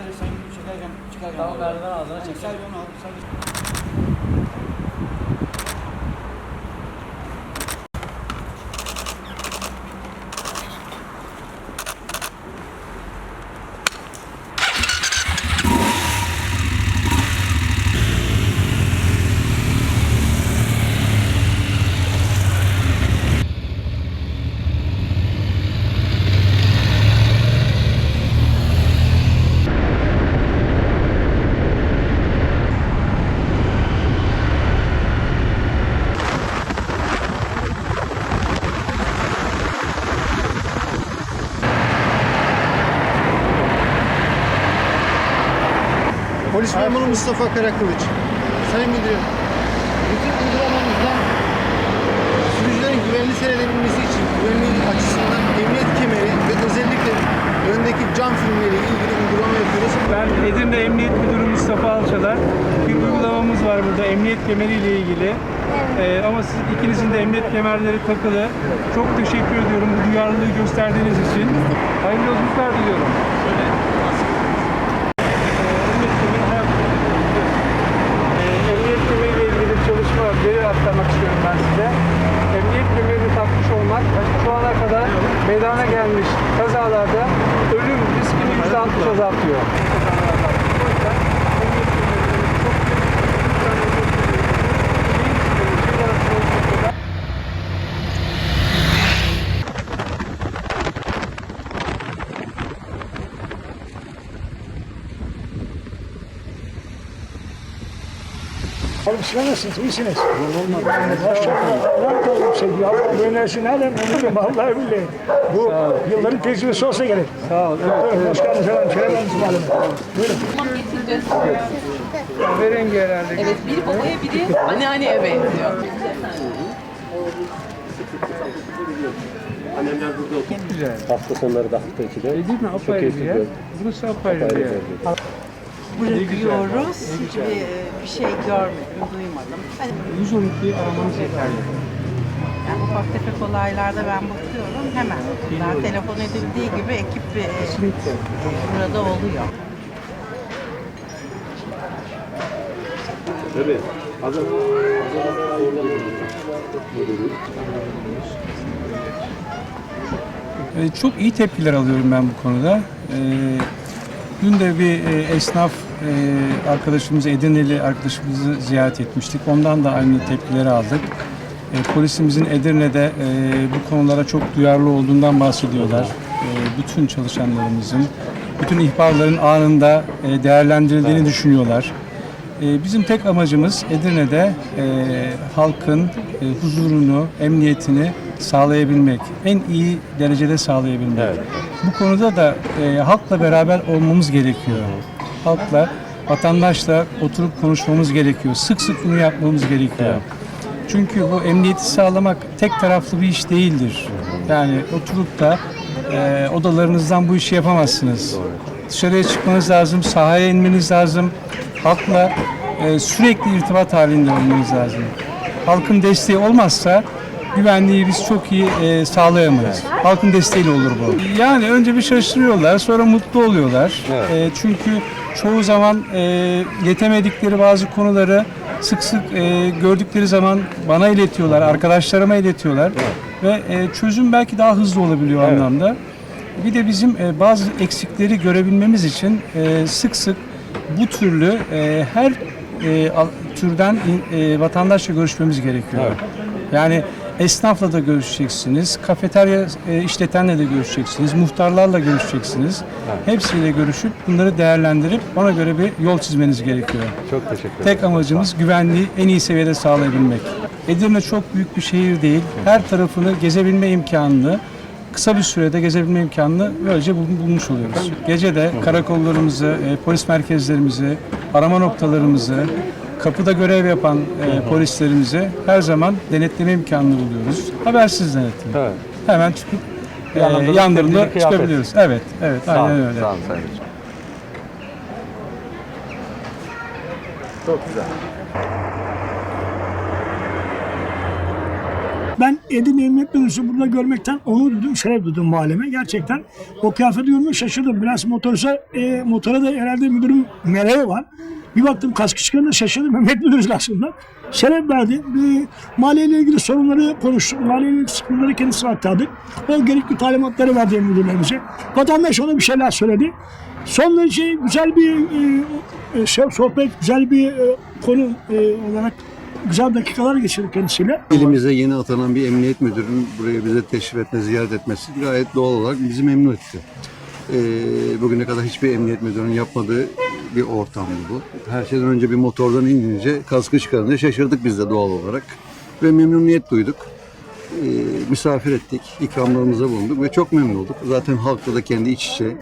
Hadi sen çıkarken çıkarken. Tamam, merdiven ağzına çekeceğim. Sadece onu al. Sadece. Polis memuru Mustafa Karakılıç. Sayın Müdürüm, bütün uygulamamızda sürücülerin güvenli seyredebilmesi için güvenlik açısından emniyet kemeri ve özellikle öndeki cam filmleri ilgili uygulama yapıyoruz. Ben Edirne Emniyet Müdürü Mustafa Alçalar. Bir uygulamamız var burada emniyet kemeri ile ilgili. Ee, ama siz ikinizin de emniyet kemerleri takılı. Çok teşekkür ediyorum bu duyarlılığı gösterdiğiniz için. Hayırlı yolculuklar diliyorum. Şöyle Ee, emniyet kemeri her Ee, emniyet kemeriyle ilgili bir çalışma veri aktarmak istiyorum ben size. Emniyet kemerini takmış olmak şu ana kadar meydana gelmiş kazalarda ölüm riskini %60 azaltıyor. O yüzden emniyet kemerinin çok Oğlum siz nasılsınız? İyisiniz. Maşallah. Rahat olun sevgili. Allah böylesin. Halen ömrüm. Vallahi billahi. Bu yılların tecrübesi olsa gerek. Sağ ol. Evet, başkanım selam. Selam olsun malum. Buyurun. Kahverengi herhalde. Evet, biri babaya biri anneanneye benziyor. Güzel. Hafta sonları da hafta içi de. E, değil mi? Apayrı bir yer. Burası apayrı bir yer. Bırakıyoruz. Hiçbir e, bir şey görmedim, duymadım. Hani 112 aramanız yeterli. yani ufak tefek olaylarda ben bakıyorum hemen. Ben telefon edildiği gibi ekip e, burada oluyor. E, Çok iyi tepkiler alıyorum ben bu konuda. E, Dün de bir e, esnaf e, arkadaşımız, Edirneli arkadaşımızı ziyaret etmiştik. Ondan da aynı tepkileri aldık. E, Polisimizin Edirne'de e, bu konulara çok duyarlı olduğundan bahsediyorlar. E, Bütün çalışanlarımızın, bütün ihbarların anında e, değerlendirildiğini düşünüyorlar. E, Bizim tek amacımız Edirne'de e, halkın e, huzurunu, emniyetini sağlayabilmek, en iyi derecede sağlayabilmek. Bu konuda da e, halkla beraber olmamız gerekiyor. Halkla, vatandaşla oturup konuşmamız gerekiyor. Sık sık bunu yapmamız gerekiyor. Çünkü bu emniyeti sağlamak tek taraflı bir iş değildir. Yani oturup da e, odalarınızdan bu işi yapamazsınız. Dışarıya çıkmanız lazım, sahaya inmeniz lazım. Halkla e, sürekli irtibat halinde olmanız lazım. Halkın desteği olmazsa güvenliği biz çok iyi e, sağlayamayız. Halkın desteğiyle olur bu. Yani önce bir şaşırıyorlar, sonra mutlu oluyorlar. E, çünkü çoğu zaman e, yetemedikleri bazı konuları sık sık e, gördükleri zaman bana iletiyorlar, arkadaşlarıma iletiyorlar ve e, çözüm belki daha hızlı olabiliyor o anlamda. Bir de bizim e, bazı eksikleri görebilmemiz için e, sık sık bu türlü e, her e, türden e, vatandaşla görüşmemiz gerekiyor. Yani esnafla da görüşeceksiniz, kafeterya e, işletenle de görüşeceksiniz, muhtarlarla görüşeceksiniz. Hepsiyle görüşüp bunları değerlendirip ona göre bir yol çizmeniz gerekiyor. Çok teşekkür ederim. Tek amacımız güvenliği en iyi seviyede sağlayabilmek. Edirne çok büyük bir şehir değil. Her tarafını gezebilme imkanını kısa bir sürede gezebilme imkanını böylece bul- bulmuş oluyoruz. Gece de karakollarımızı, e, polis merkezlerimizi, arama noktalarımızı, kapıda görev yapan e, polislerimizi her zaman denetleme imkanını buluyoruz. Habersiz denetleme. Evet. Hemen çıkıp e, Yanlarında da yanlarında tebdili kıyafet. çıkabiliyoruz. Evet, evet, Sağ olun, aynen öyle. Sağ olun Sayın Hocam. Çok güzel. Ben Edirne Emniyet Müdürü'nü burada görmekten onur duydum, şeref duydum mahalleme. Gerçekten o kıyafeti görmek şaşırdım. Biraz motorsa, e, motora da herhalde müdürüm meleği var. Bir baktım kaskı çıkarınca şaşırdım. Emniyet Müdürü karşısında. Şeref verdi. Bir, mahalleyle ilgili sorunları konuştuk. Mahalleyle ilgili sıkıntıları kendisine aktardık. O gerekli talimatları verdi müdürlerimize. Vatandaş ona bir şeyler söyledi. Son derece güzel bir e, e, şey, sohbet, güzel bir e, konu e, olarak güzel dakikalar geçirdik kendisiyle. İlimize yeni atanan bir emniyet müdürünün buraya bize teşrif etme, ziyaret etmesi gayet doğal olarak bizi memnun etti. Ee, bugüne kadar hiçbir emniyet müdürünün yapmadığı bir ortamdı bu. Her şeyden önce bir motordan inince, kaskı çıkarınca şaşırdık biz de doğal olarak. Ve memnuniyet duyduk. Ee, misafir ettik, ikramlarımıza bulunduk ve çok memnun olduk. Zaten halkla da kendi iç içe